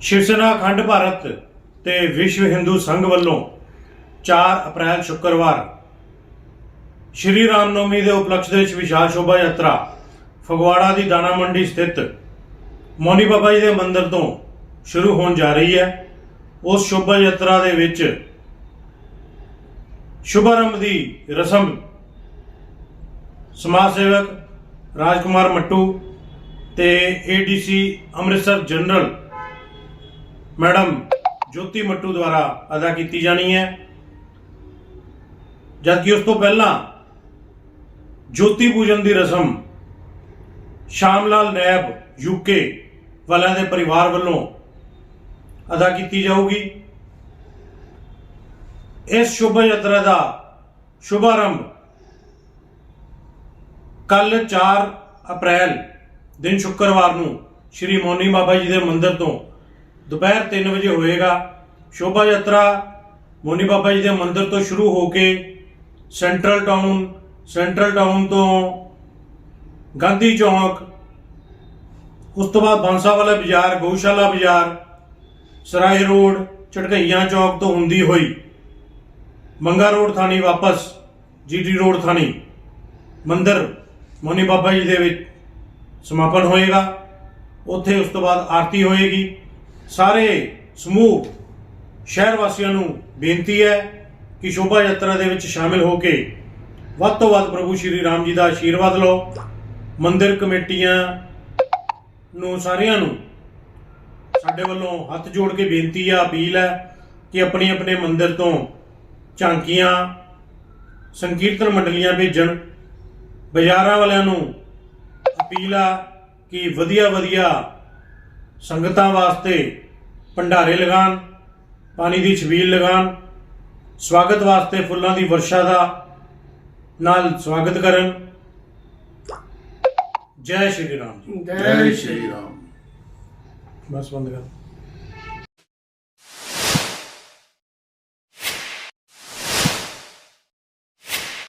ਸ਼ਿਵ ਸੈਨਾ ਅਖੰਡ ਭਾਰਤ ਤੇ ਵਿਸ਼ਵ ਹਿੰਦੂ ਸੰਘ ਵੱਲੋਂ 4 ਅਪ੍ਰੈਲ ਸ਼ੁੱਕਰਵਾਰ ਸ਼੍ਰੀ ਰਾਮ ਨਵਮੀ ਦੇ ਉਪਲਕਸ਼ ਦੇ ਵਿੱਚ ਵਿਸ਼ਾਲ ਸ਼ੋਭਾ ਯਾਤਰਾ ਫਗਵਾੜਾ ਦੀ ਦਾਣਾ ਮੰਡੀ ਸਥਿਤ ਮੋਨੀ ਬਾਬਾ ਜੀ ਦੇ ਮੰਦਿਰ ਤੋਂ ਸ਼ੁਰੂ ਹੋਣ ਜਾ ਰਹੀ ਹੈ। ਉਸ ਸ਼ੋਭਾ ਯਾਤਰਾ ਦੇ ਵਿੱਚ ਸ਼ੁਭਾਰੰਭ ਦੀ ਰਸਮ ਸਮਾਜ ਸੇਵਕ ਰਾਜਕੁਮਾਰ ਮੱਟੂ ਤੇ ADC Amritsar general madam, Jyoti Mattu ਦੁਆਰਾ ਅਦਾ ਕੀਤੀ ਜਾਣੀ ਹੈ। ਜਦਕਿ ਉਸ ਤੋਂ ਪਹਿਲਾਂ ਜੋਤੀ ਪੂਜਨ ਦੀ ਰਸਮ ਸ਼ਾਮ ਲਾਲ ਨੈਬ ਯੂਕੇ ਵਾਲਿਆਂ ਦੇ ਪਰਿਵਾਰ ਵੱਲੋਂ ਅਦਾ ਕੀਤੀ ਜਾਊਗੀ। ਇਸ ਸ਼ੁਭ ਯਾਤਰਾ ਦਾ ਸ਼ੁਭਾਰੰਭ ਕੱਲ 4 ਅਪ੍ਰੈਲ, ਦਿਨ ਸ਼ੁੱਕਰਵਾਰ ਨੂੰ ਸ਼੍ਰੀ ਮੋਨੀ ਬਾਬਾ ਜੀ ਦੇ ਮੰਦਿਰ ਤੋਂ ਦੁਪਹਿਰ 3 ਵਜੇ ਹੋਏਗਾ। ਸ਼ੋਭਾ ਯਾਤਰਾ ਮੋਨੀ ਬਾਬਾ ਜੀ ਦੇ ਮੰਦਿਰ ਤੋਂ ਸ਼ੁਰੂ ਹੋ ਕੇ ਸੈਂਟਰਲ ਟਾਊਨ ਸੈਂਟਰਲ ਟਾਊਨ ਤੋਂ ਗਾਂਧੀ ਚੌਂਕ, ਉਸ ਤੋਂ ਬਾਅਦ ਬਾਂਸਾ ਵਾਲਾ ਬਾਜ਼ਾਰ, ਗਊਸ਼ਾਲਾ ਬਾਜ਼ਾਰ, ਸਰਾਏ ਰੋਡ ਚੜਕਈਆਂ ਚੌਕ ਤੋਂ ਹੁੰਦੀ ਹੋਈ ਮੰਗਾ ਰੋਡ ਥਾਣੀ ਵਾਪਸ, ਜੀਟੀ ਰੋਡ ਥਾਣੀ ਮੰਦਿਰ ਮੋਨੀ ਬਾਬਾ ਜੀ ਦੇ ਵਿੱਚ ਸਮਾਪਨ ਹੋਏਗਾ। ਉੱਥੇ ਉਸ ਤੋਂ ਬਾਅਦ ਆਰਤੀ ਹੋਏਗੀ। ਸਾਰੇ ਸਮੂਹ, ਸ਼ਹਿਰ ਵਾਸੀਆਂ ਨੂੰ ਬੇਨਤੀ ਹੈ ਕਿ ਸ਼ੋਭਾ ਯਾਤਰਾ ਦੇ ਵਿੱਚ ਸ਼ਾਮਿਲ ਹੋ ਕੇ ਵੱਧ ਤੋਂ ਵੱਧ ਪ੍ਰਭੂ ਸ਼੍ਰੀ ਰਾਮ ਜੀ ਦਾ ਆਸ਼ੀਰਵਾਦ ਲਓ। ਮੰਦਿਰ ਕਮੇਟੀਆਂ ਨੂੰ ਸਾਰਿਆਂ ਨੂੰ ਸਾਡੇ ਵੱਲੋਂ ਹੱਥ ਜੋੜ ਕੇ ਬੇਨਤੀ ਆ, ਅਪੀਲ ਹੈ ਕਿ ਆਪਣੀ ਆਪਣੇ ਮੰਦਿਰ ਤੋਂ ਝਾਂਕੀਆਂ, ਸੰਕੀਰਤਨ ਮੰਡਲੀਆਂ ਭੇਜਣ। ਬਾਜ਼ਾਰਾਂ ਵਾਲਿਆਂ ਨੂੰ ਅਪੀਲ ਆ ਕਿ ਵਧੀਆ ਵਧੀਆ ਸੰਗਤਾਂ ਵਾਸਤੇ ਭੰਡਾਰੇ ਲਗਾਣ ਪਾਣੀ ਦੀ ਛਬੀਲ ਲਗਾਣ ਸਵਾਗਤ ਵਾਸਤੇ ਫੁੱਲਾਂ ਦੀ ਵਰਸ਼ਾ ਦਾ ਨਾਲ ਸਵਾਗਤ ਕਰਨ। ਜੈ ਸ਼੍ਰੀ ਰਾਮ ਜੀ। ਜੈ ਸ਼੍ਰੀ ਰਾਮ। ਬਸ ਬੰਦ ਕਰ।